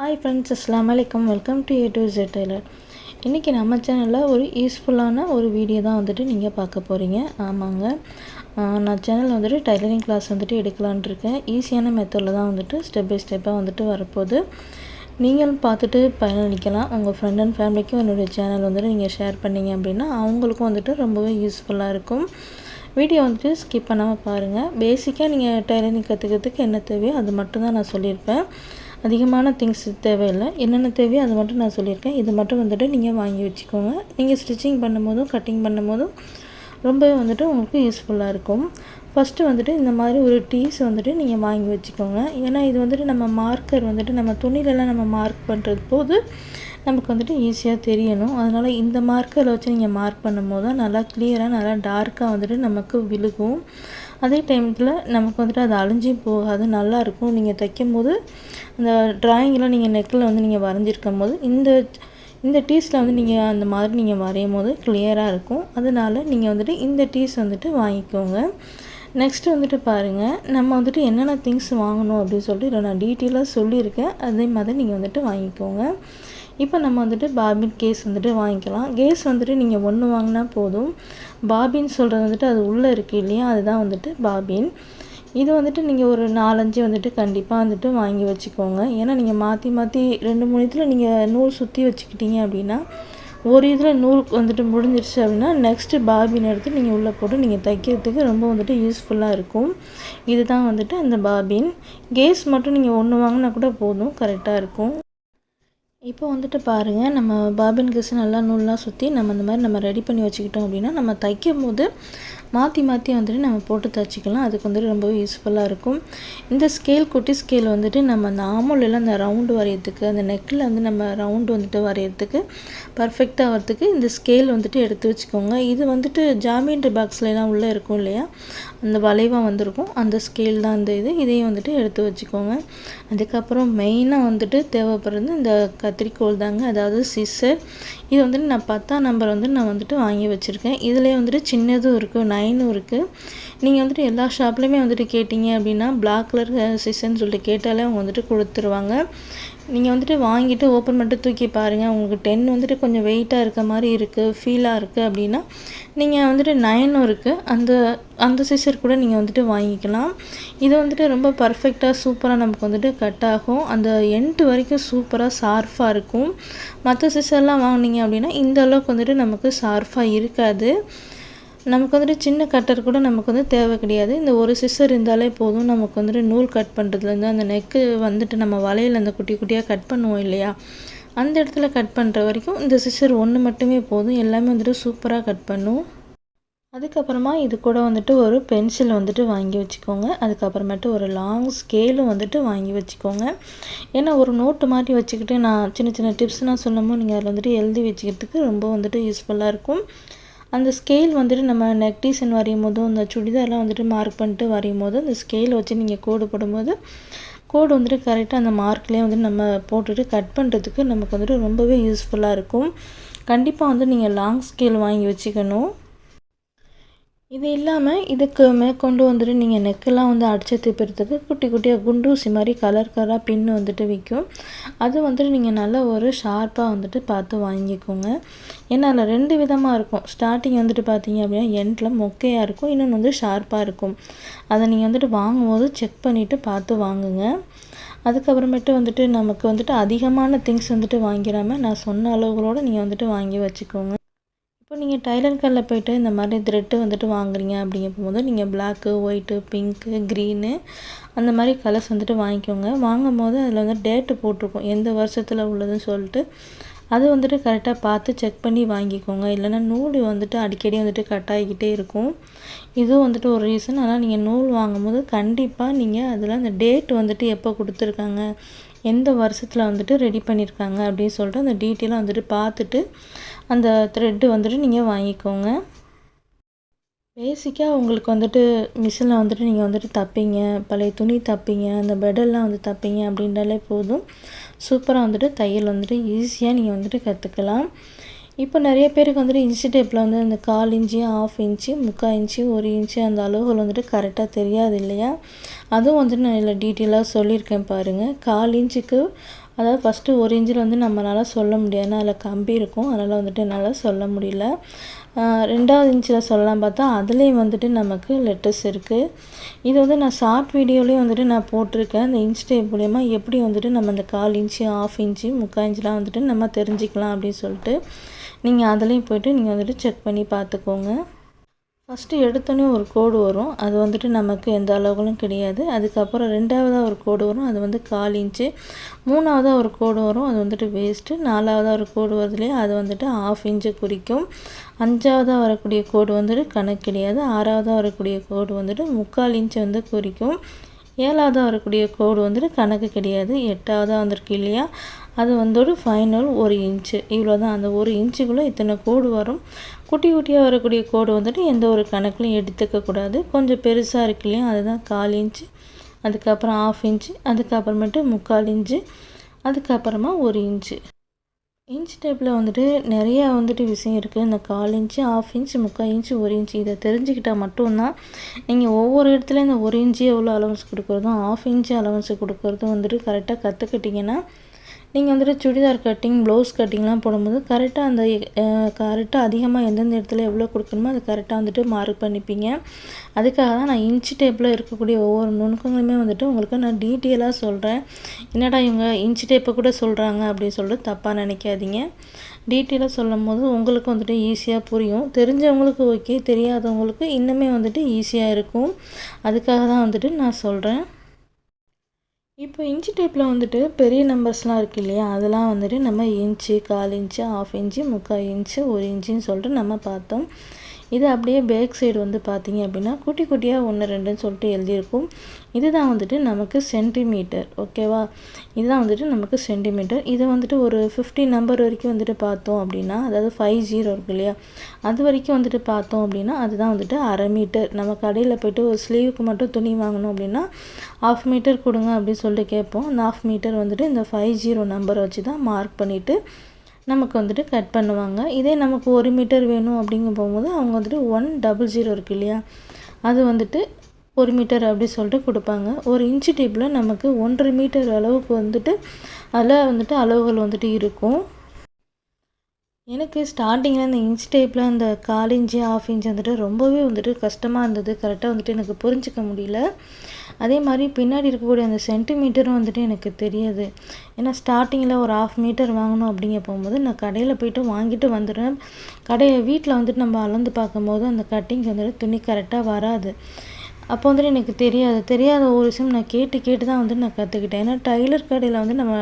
Hi friends அஸ்லாம் வலைக்கம் welcome to A to Z tailor இன்றைக்கி நம்ம சேனலில் ஒரு யூஸ்ஃபுல்லான ஒரு வீடியோ தான் வந்துட்டு நீங்கள் பார்க்க போகிறீங்க ஆமாங்க. நான் சேனல் வந்துட்டு டைலரிங் கிளாஸ் வந்துட்டு எடுக்கலான் இருக்கேன். ஈஸியான மெத்தடில் தான் வந்துட்டு ஸ்டெப் பை ஸ்டெப்பாக வந்துட்டு வரப்போகுது. நீங்களும் பார்த்துட்டு பயனளிக்கலாம். உங்கள் ஃப்ரெண்ட் அண்ட் ஃபேமிலிக்கும் என்னுடைய சேனல் வந்துட்டு நீங்கள் ஷேர் பண்ணீங்க அப்படின்னா அவங்களுக்கும் வந்துட்டு ரொம்பவே யூஸ்ஃபுல்லாக இருக்கும். வீடியோ வந்துட்டு ஸ்கிப் பண்ணாமல் பாருங்கள் பேசிக்காக நீங்கள் டைலரிங் கற்றுக்கிறதுக்கு என்ன தேவையோ அது மட்டும்தான் நான் சொல்லியிருப்பேன். அதிகமான திங்ஸ் தேவையில்லை. என்னென்ன தேவையோ அது மட்டும் நான் சொல்லியிருக்கேன். இது மட்டும் வந்துட்டு நீங்கள் வாங்கி வச்சுக்கோங்க. நீங்கள் ஸ்டிச்சிங் பண்ணும்போதும் கட்டிங் பண்ணும்போதும் ரொம்பவே வந்துட்டு உங்களுக்கு யூஸ்ஃபுல்லாக இருக்கும். ஃபஸ்ட்டு வந்துட்டு இந்த மாதிரி ஒரு டீஸ் வந்துட்டு நீங்கள் வாங்கி வச்சுக்கோங்க. ஏன்னா இது வந்துட்டு நம்ம மார்க்கர் வந்துட்டு நம்ம துணிலெல்லாம் நம்ம மார்க் பண்ணுறது போது நமக்கு வந்துட்டு ஈஸியாக தெரியணும். அதனால் இந்த மார்க்கரை வச்சு நீங்கள் மார்க் பண்ணும்போது தான் நல்லா கிளியராக நல்லா டார்க்காக வந்துட்டு நமக்கு விழுகும். அதே டைமத்தில் நமக்கு வந்துட்டு அது அழிஞ்சும் போகாது நல்லாயிருக்கும் நீங்கள் தைக்கும் போது அந்த ட்ராயிங்கெலாம் நீங்கள் நெக்கில் வந்து நீங்கள் வரைஞ்சிருக்கும் போது இந்த இந்த டீஸில் வந்து நீங்கள் அந்த மாதிரி நீங்கள் வரையும் போது கிளியராக இருக்கும். அதனால் நீங்கள் வந்துட்டு இந்த டீஸ் வந்துட்டு வாங்கிக்கோங்க. நெக்ஸ்ட்டு வந்துட்டு பாருங்கள் நம்ம வந்துட்டு என்னென்ன திங்ஸ் வாங்கணும் அப்படின்னு சொல்லிட்டு நான் டீட்டெயிலாக சொல்லியிருக்கேன். அதே மாதிரி நீங்கள் வந்துட்டு வாங்கிக்கோங்க. இப்போ நம்ம வந்துட்டு பாபின் கேஸ் வந்துட்டு வாங்கிக்கலாம். கேஸ் வந்துட்டு நீங்கள் ஒன்று வாங்கினா போதும். பாபின் சொல்கிறது வந்துட்டு அது உள்ளே இருக்குது இல்லையா? அதுதான் வந்துட்டு பாபின். இது வந்துட்டு நீங்கள் ஒரு நாலஞ்சு வந்துட்டு கண்டிப்பாக வந்துட்டு வாங்கி வச்சுக்கோங்க. ஏன்னா நீங்கள் மாற்றி மாற்றி ரெண்டு மூணு இதில் நீங்கள் நூல் சுற்றி வச்சுக்கிட்டீங்க அப்படின்னா ஒரு இதில் நூல் வந்துட்டு முடிஞ்சிருச்சு அப்படின்னா நெக்ஸ்ட்டு பாபின் எடுத்து நீங்கள் உள்ளே போட்டு நீங்கள் தைக்கிறதுக்கு ரொம்ப வந்துட்டு யூஸ்ஃபுல்லாக இருக்கும். இதுதான் வந்துட்டு அந்த பாபின். கேஸ் மட்டும் நீங்கள் ஒன்று வாங்கினா கூட போதும். கரெக்டாக இருக்கும். இப்போ வந்துட்டு பாருங்கள் நம்ம பாபின் கிஸ் நல்லா நூல்லாம் சுற்றி நம்ம இந்த மாதிரி நம்ம ரெடி பண்ணி வச்சுக்கிட்டோம் அப்படின்னா நம்ம தைக்கும் போது மாற்றி மாற்றி வந்துட்டு நம்ம போட்டு தைச்சிக்கலாம். அதுக்கு வந்துட்டு ரொம்பவே யூஸ்ஃபுல்லாக இருக்கும். இந்த ஸ்கேல் குட்டி ஸ்கேல் வந்துட்டு நம்ம அந்த ஆமூலையில் அந்த ரவுண்டு வரையிறதுக்கு அந்த நெக்கில் வந்து நம்ம ரவுண்டு வந்துட்டு வரையிறதுக்கு பர்ஃபெக்டாக வரதுக்கு இந்த ஸ்கேல் வந்துட்டு எடுத்து வச்சுக்கோங்க. இது வந்துட்டு ஜாமீன்ட்ரி பாக்ஸ்லாம் உள்ளே இருக்கும் இல்லையா? அந்த வளைவாக வந்திருக்கும். அந்த ஸ்கேல் தான் இந்த இது. இதையும் வந்துட்டு எடுத்து வச்சுக்கோங்க. அதுக்கப்புறம் மெயினாக வந்துட்டு தேவைப்படுறது இந்த கத்திரிக்கோல் தாங்க. அதாவது சிஸ்ஸர் இது வந்துட்டு நான் பத்தாம் நம்பர் வந்து நான் வந்துட்டு வாங்கி வச்சுருக்கேன். இதுலேயே வந்துட்டு சின்னதும் இருக்குது நைனும் இருக்குது நீங்கள் வந்துட்டு எல்லா ஷாப்லேயுமே வந்துட்டு கேட்டிங்க அப்படின்னா பிளாக் கலர் சிசன்னு சொல்லிட்டு கேட்டாலே அவங்க வந்துட்டு கொடுத்துருவாங்க. நீங்கள் வந்துட்டு வாங்கிட்டு ஓப்பன் பண்ணிட்டு தூக்கி பாருங்கள் உங்களுக்கு டென் வந்துட்டு கொஞ்சம் வெயிட்டாக இருக்க மாதிரி இருக்குது ஃபீலாக இருக்குது அப்படின்னா நீங்கள் வந்துட்டு நைனும் இருக்குது அந்த அந்த சிசர் கூட நீங்கள் வந்துட்டு வாங்கிக்கலாம். இது வந்துட்டு ரொம்ப பர்ஃபெக்டாக சூப்பராக நமக்கு வந்துட்டு கட் ஆகும். அந்த எண்டு வரைக்கும் சூப்பராக ஷார்ஃபாக இருக்கும். மற்ற சிசர்லாம் வாங்கினீங்க அப்படின்னா இந்த அளவுக்கு வந்துட்டு நமக்கு ஷார்ப்பாக இருக்காது. நமக்கு வந்துட்டு சின்ன கட்டர் கூட நமக்கு வந்து தேவை கிடையாது. இந்த ஒரு சிசர் இருந்தாலே போதும். நமக்கு வந்துட்டு நூல் கட் பண்ணுறதுலேருந்து அந்த நெக்கு வந்துட்டு நம்ம வலையில் அந்த குட்டி குட்டியாக கட் பண்ணுவோம் இல்லையா? அந்த இடத்துல கட் பண்ணுற வரைக்கும் இந்த சிசர் ஒன்று மட்டுமே போதும். எல்லாமே வந்துட்டு சூப்பராக கட் பண்ணும். அதுக்கப்புறமா இது கூட வந்துட்டு ஒரு பென்சில் வந்துட்டு வாங்கி வச்சுக்கோங்க. அதுக்கப்புறமேட்டு ஒரு லாங் ஸ்கேலும் வந்துட்டு வாங்கி வச்சுக்கோங்க. ஏன்னா ஒரு நோட்டு மாதிரி வச்சுக்கிட்டு நான் சின்ன சின்ன டிப்ஸ்லாம் சொன்னமோ நீங்கள் அதில் வந்துட்டு எழுதி வச்சுக்கிறதுக்கு ரொம்ப வந்துட்டு யூஸ்ஃபுல்லாக இருக்கும். அந்த ஸ்கேல் வந்துட்டு நம்ம நெக் டிசைன் வரையும் போதும் அந்த சுடிதார்லாம் வந்துட்டு மார்க் பண்ணிட்டு வரையும் போது அந்த ஸ்கேல் வச்சு நீங்கள் கோடு போடும்போது கோடு வந்துட்டு கரெக்டாக அந்த மார்க்லேயே வந்து நம்ம போட்டுட்டு கட் பண்ணுறதுக்கு நமக்கு வந்துட்டு ரொம்பவே யூஸ்ஃபுல்லாக இருக்கும். கண்டிப்பாக வந்து நீங்கள் லாங் ஸ்கேல் வாங்கி வச்சுக்கணும். இது இல்லாமல் இதுக்கு மேற்கொண்டு வந்துட்டு நீங்கள் நெக்கெல்லாம் வந்து அடித்து திருப்பிறதுக்கு குட்டி குட்டியாக குண்டூசி மாதிரி கலர் கலராக பின்னு வந்துட்டு விற்கும் அது வந்துட்டு நீங்கள் நல்ல ஒரு ஷார்ப்பாக வந்துட்டு பார்த்து வாங்கிக்கோங்க. ஏன்னா அதில் ரெண்டு விதமாக இருக்கும். ஸ்டார்டிங் வந்துட்டு பார்த்தீங்க அப்படின்னா எண்டில் மொக்கையாக இருக்கும். இன்னொன்று வந்து ஷார்ப்பாக இருக்கும். அதை நீங்கள் வந்துட்டு வாங்கும்போது செக் பண்ணிவிட்டு பார்த்து வாங்குங்க. அதுக்கப்புறமேட்டு வந்துட்டு நமக்கு வந்துட்டு அதிகமான திங்ஸ் வந்துட்டு வாங்கிடாமல் நான் சொன்ன அளவுகளோடு நீங்கள் வந்துட்டு வாங்கி வச்சுக்கோங்க. நீங்கள் டைலர் கடையில் போயிட்டு இந்த மாதிரி த்ரெட்டு வந்துட்டு வாங்குறீங்க அப்படிங்கும் போது நீங்கள் பிளாக்கு ஒயிட்டு பிங்க்கு க்ரீனு அந்த மாதிரி கலர்ஸ் வந்துட்டு வாங்கிக்கோங்க. வாங்கும் போது அதில் வந்து டேட்டு போட்டிருக்கும். எந்த வருஷத்தில் உள்ளதுன்னு சொல்லிட்டு அது வந்துட்டு கரெக்டாக பார்த்து செக் பண்ணி வாங்கிக்கோங்க. இல்லைன்னா நூல் வந்துட்டு அடிக்கடி வந்துட்டு கட் ஆகிக்கிட்டே இருக்கும். இதுவும் வந்துட்டு ஒரு ரீசன் ஆனால் நீங்கள் நூல் வாங்கும்போது கண்டிப்பாக நீங்கள் அதில் அந்த டேட் வந்துட்டு எப்போ கொடுத்துருக்காங்க? எந்த வருஷத்தில் வந்துட்டு ரெடி பண்ணியிருக்காங்க அப்படின்னு சொல்லிட்டு அந்த டீட்டெயிலாக வந்துட்டு பார்த்துட்டு அந்த த்ரெட்டு வந்துட்டு நீங்கள் வாங்கிக்கோங்க. பேசிக்காக உங்களுக்கு வந்துட்டு மிஷினில் வந்துட்டு நீங்கள் வந்துட்டு தப்பீங்க. பழைய துணி தப்பீங்க. அந்த பெடெல்லாம் வந்து தப்பீங்க அப்படின்றாலே போதும். சூப்பராக வந்துட்டு தையல் வந்துட்டு ஈஸியாக நீங்கள் வந்துட்டு கற்றுக்கலாம் இப்போ நிறைய பேருக்கு வந்துட்டு இன்ச்சி டேப்பில் வந்து அந்த கால் இன்ச்சு ஆஃப் இன்ச்சு முக்கால் இன்ச்சு ஒரு இன்ச்சு அந்த அளவுகள் வந்துட்டு கரெக்டாக தெரியாது இல்லையா? அதுவும் வந்துட்டு நான் இதில் டீட்டெயிலாக சொல்லியிருக்கேன் பாருங்கள் கால் இன்ச்சுக்கு அதாவது ஃபஸ்ட்டு ஒரு இன்ச்சில் வந்து நம்மளால் சொல்ல முடியாது. அதில் கம்பி இருக்கும். அதனால் வந்துட்டு என்னால் சொல்ல முடியல. ரெண்டாவது இன்ச்சில் சொல்லலாம் பார்த்தா அதுலேயும் வந்துட்டு நமக்கு லெட்டர்ஸ் இருக்குது இது வந்து நான் ஷார்ட் வீடியோலேயும் வந்துட்டு நான் போட்டிருக்கேன். அந்த இன்ச் டேப் மூலயமா எப்படி வந்துட்டு நம்ம அந்த கால் இன்ச்சு ஆஃப் இன்ச்சு முக்கால் இன்ச்சிலாம் வந்துட்டு நம்ம தெரிஞ்சுக்கலாம் அப்படின்னு சொல்லிட்டு. நீங்கள் அதுலேயும் போய்ட்டு நீங்கள் வந்துட்டு செக் பண்ணி பார்த்துக்கோங்க ஃபஸ்ட்டு எடுத்தோன்னே ஒரு கோடு வரும். அது வந்துட்டு நமக்கு எந்த அளவுகளும் கிடையாது. அதுக்கப்புறம் ரெண்டாவதாக ஒரு கோடு வரும். அது வந்து கால் இன்ச்சு மூணாவதாக ஒரு கோடு வரும். அது வந்துட்டு வேஸ்ட்டு நாலாவதாக ஒரு கோடு வருதுலையே அது வந்துட்டு ஆஃப் இன்ச்சு குறிக்கும். அஞ்சாவதாக வரக்கூடிய கோடு வந்துட்டு கணக்கு கிடையாது. ஆறாவதாக வரக்கூடிய கோடு வந்துட்டு முக்கால் இன்ச்சு வந்து குறிக்கும். ஏழாவதாக வரக்கூடிய கோடு வந்துட்டு கணக்கு கிடையாது. எட்டாவதாக வந்திருக்கு இல்லையா? அது வந்து ஃபைனல் ஒரு இன்ச்சு இவ்வளோ தான் அந்த ஒரு இன்ச்சுக்குள்ளே இத்தனை கோடு வரும். குட்டி குட்டியாக வரக்கூடிய கோடு வந்துட்டு எந்த ஒரு கணக்குலையும் எடுத்துக்கக்கூடாது கொஞ்சம் பெருசாக இருக்கு இல்லையா? அதுதான் கால் இன்ச்சு அதுக்கப்புறம் ஆஃப் இன்ச்சு அதுக்கப்புறமேட்டு முக்கால் இன்ச்சு அதுக்கப்புறமா ஒரு இன்ச்சு இன்ச் டைப்பில் வந்துட்டு நிறையா வந்துட்டு விஷயம் இருக்குது இந்த கால் இன்ச்சு ஆஃப் இன்ச் முக்கால் இன்ச்சு ஒரு இன்ச்சு இதை தெரிஞ்சுக்கிட்டால் மட்டும்தான் நீங்கள் ஒவ்வொரு இடத்துலையும் இந்த ஒரு இன்ச்சு எவ்வளோ அலவன்ஸ் கொடுக்குறதும் ஆஃப் இன்ச்சு அலவன்ஸ் கொடுக்குறதும் வந்துட்டு கரெக்டாக கற்றுக்கிட்டிங்கன்னா நீங்கள் வந்துட்டு சுடிதார் கட்டிங் ப்ளவுஸ் கட்டிங்லாம் போடும்போது கரெக்டாக அந்த கரெக்டாக அதிகமாக எந்தெந்த இடத்துல எவ்வளோ கொடுக்கணுமோ அது கரெக்டாக வந்துட்டு மார்க் பண்ணிப்பீங்க. அதுக்காக தான் நான் இன்ச்சு டேப்பில் இருக்கக்கூடிய ஒவ்வொரு நுணுக்கங்களுமே வந்துட்டு உங்களுக்கு நான் டீட்டெயிலாக சொல்கிறேன் என்னடா இவங்க இன்ச்சு டேப்பை கூட சொல்கிறாங்க அப்படின்னு சொல்லிட்டு தப்பாக நினைக்காதீங்க. டீட்டெயிலாக சொல்லும் போது உங்களுக்கு வந்துட்டு ஈஸியாக புரியும். தெரிஞ்சவங்களுக்கு ஓகே தெரியாதவங்களுக்கு இன்னுமே வந்துட்டு ஈஸியாக இருக்கும். அதுக்காக தான் வந்துட்டு நான் சொல்கிறேன் இப்போ இன்ச்சு டேப்பில் வந்துட்டு பெரிய நம்பர்ஸ்லாம் இருக்குது இல்லையா? அதெல்லாம் வந்துட்டு நம்ம இன்ச்சு கால் இன்ச்சு ஆஃப் இன்ச்சு முக்கால் இன்ச்சு ஒரு இன்ச்சுன்னு சொல்லிட்டு நம்ம பார்த்தோம். இது அப்படியே பேக் சைடு வந்து பார்த்தீங்க அப்படின்னா குட்டி குட்டியாக ஒன்று ரெண்டுன்னு சொல்லிட்டு எழுதியிருக்கும். இதுதான் வந்துட்டு நமக்கு சென்டிமீட்டர் ஓகேவா இதுதான் வந்துட்டு நமக்கு சென்டிமீட்டர் இதை வந்துட்டு ஒரு ஃபிஃப்டி நம்பர் வரைக்கும் வந்துட்டு பார்த்தோம் அப்படின்னா அதாவது ஃபைவ் ஜீரோ இருக்கு இல்லையா? அது வரைக்கும் வந்துட்டு பார்த்தோம் அப்படின்னா அதுதான் வந்துட்டு அரை மீட்டர் நம்ம கடையில் போய்ட்டு ஒரு ஸ்லீவுக்கு மட்டும் துணி வாங்கணும் அப்படின்னா ஆஃப் மீட்டர் கொடுங்க அப்படின்னு சொல்லிட்டு கேட்போம். அந்த ஆஃப் மீட்டர் வந்துட்டு இந்த ஃபைவ் ஜீரோ நம்பரை வச்சு தான் மார்க் பண்ணிவிட்டு நமக்கு வந்துட்டு கட் பண்ணுவாங்க. இதே நமக்கு ஒரு மீட்டர் வேணும் அப்படிங்க போகும்போது அவங்க வந்துட்டு ஒன் டபுள் ஜீரோ இருக்குது இல்லையா? அது வந்துட்டு ஒரு மீட்டர் அப்படி சொல்லிட்டு கொடுப்பாங்க. ஒரு இன்ச்சு டேப்பில் நமக்கு ஒன்றரை மீட்டர் அளவுக்கு வந்துட்டு அதில் வந்துட்டு அளவுகள் வந்துட்டு இருக்கும். எனக்கு ஸ்டார்டிங்கில் இந்த இன்ச் டைப்பில் அந்த கால் இன்ச்சு ஆஃப் இன்ச் வந்துட்டு ரொம்பவே வந்துட்டு கஷ்டமாக இருந்தது. கரெக்டாக வந்துட்டு எனக்கு புரிஞ்சிக்க முடியல. அதே மாதிரி பின்னாடி இருக்கக்கூடிய அந்த சென்டிமீட்டரும் வந்துட்டு எனக்கு தெரியாது. ஏன்னா ஸ்டார்டிங்கில் ஒரு ஆஃப் மீட்டர் வாங்கணும் அப்படிங்க போகும்போது நான் கடையில் போய்ட்டு வாங்கிட்டு வந்துடுறேன். கடையை வீட்டில் வந்துட்டு நம்ம அளந்து பார்க்கும்போது அந்த கட்டிங் வந்துட்டு துணி கரெக்டாக வராது. அப்போ வந்துட்டு எனக்கு தெரியாது. தெரியாத ஒரு விஷயம் நான் கேட்டு கேட்டு தான் வந்துட்டு நான் கற்றுக்கிட்டேன் ஏன்னா டைலர் கடையில் வந்து நம்ம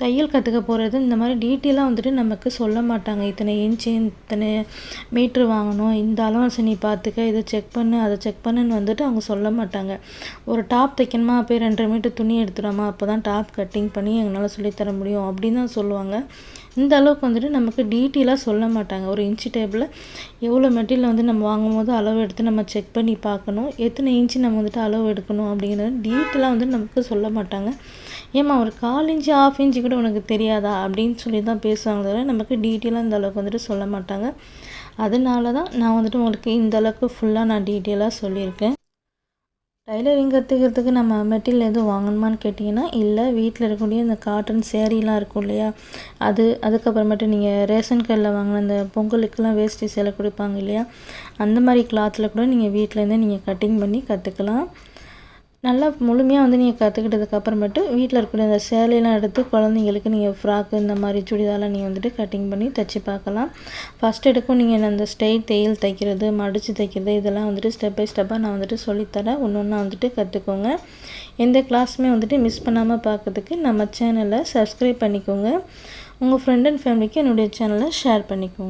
தையல் கற்றுக்க போகிறது இந்த மாதிரி டீட்டெயிலாக வந்துட்டு நமக்கு சொல்ல மாட்டாங்க. இத்தனை இன்ச்சு இத்தனை மீட்ரு வாங்கணும். இந்த அலவன்ஸை நீ பார்த்துக்க இதை செக் பண்ணு அதை செக் பண்ணுன்னு வந்துட்டு அவங்க சொல்ல மாட்டாங்க. ஒரு டாப் தைக்கணுமா? போய் ரெண்டரை மீட்டர் துணி எடுத்துடாமா? அப்போ தான் டாப் கட்டிங் பண்ணி எங்களால் சொல்லித்தர முடியும். அப்படின்னு தான் சொல்லுவாங்க. இந்த அளவுக்கு வந்துட்டு நமக்கு டீட்டெயிலாக சொல்ல மாட்டாங்க. ஒரு இன்ச்சு டேபிளில் எவ்வளோ மெட்டீரியல் வந்து நம்ம வாங்கும் போது அளவு எடுத்து நம்ம செக் பண்ணி பார்க்கணும். எத்தனை இன்ச்சு நம்ம வந்துட்டு அளவு எடுக்கணும் அப்படிங்கிறது டீட்டெயிலாக வந்து நமக்கு சொல்ல மாட்டாங்க. ஏம்மா ஒரு கால் இன்ச்சு ஆஃப் இன்ச்சு கூட உனக்கு தெரியாதா? அப்படின்னு சொல்லி தான் பேசுவாங்க தவிர நமக்கு டீட்டெயிலாக இந்த அளவுக்கு வந்துட்டு சொல்ல மாட்டாங்க. அதனால தான் நான் வந்துட்டு உங்களுக்கு இந்த அளவுக்கு ஃபுல்லாக நான் டீட்டெயிலாக சொல்லியிருக்கேன். டைலரிங் கற்றுக்கிறதுக்கு நம்ம மெட்டீரியல் எதுவும் வாங்கணுமான்னு கேட்டிங்கன்னா இல்லை வீட்டில் இருக்கக்கூடிய இந்த காட்டன் சேரீலாம் இருக்கும் இல்லையா? அது அதுக்கப்புறமேட்டு நீங்கள் ரேஷன் கடையில் வாங்கின அந்த பொங்கலுக்கெல்லாம் வேஷ்டி சேலை கொடுப்பாங்க இல்லையா? அந்த மாதிரி கிளாத்தில் கூட நீங்கள் வீட்டிலேருந்தே நீங்கள் கட்டிங் பண்ணி கற்றுக்கலாம் நல்லா முழுமையாக வந்து நீங்கள் கற்றுக்கிட்டதுக்கு அப்புறமேட்டு வீட்டில் இருக்கக்கூடிய அந்த சேலையெல்லாம் எடுத்து குழந்தைங்களுக்கு நீங்கள் ஃப்ராக்கு இந்த மாதிரி சுடிதாரெலாம் நீங்கள் வந்துட்டு கட்டிங் பண்ணி தைச்சி பார்க்கலாம். ஃபஸ்ட் எடுக்கும் நீங்கள் அந்த ஸ்ட்ரெயிட் தையல் தைக்கிறது மடித்து தைக்கிறது இதெல்லாம் வந்துட்டு ஸ்டெப் பை ஸ்டெப்பாக நான் வந்துட்டு சொல்லித்தரேன். ஒன்று ஒன்றா வந்துட்டு கற்றுக்கோங்க எந்த கிளாஸுமே வந்துட்டு மிஸ் பண்ணாமல் பார்க்கறதுக்கு நம்ம சேனலை சப்ஸ்கிரைப் பண்ணிக்கோங்க. உங்கள் ஃப்ரெண்ட் அண்ட் ஃபேமிலிக்கு என்னுடைய சேனலை ஷேர் பண்ணிக்கோங்க.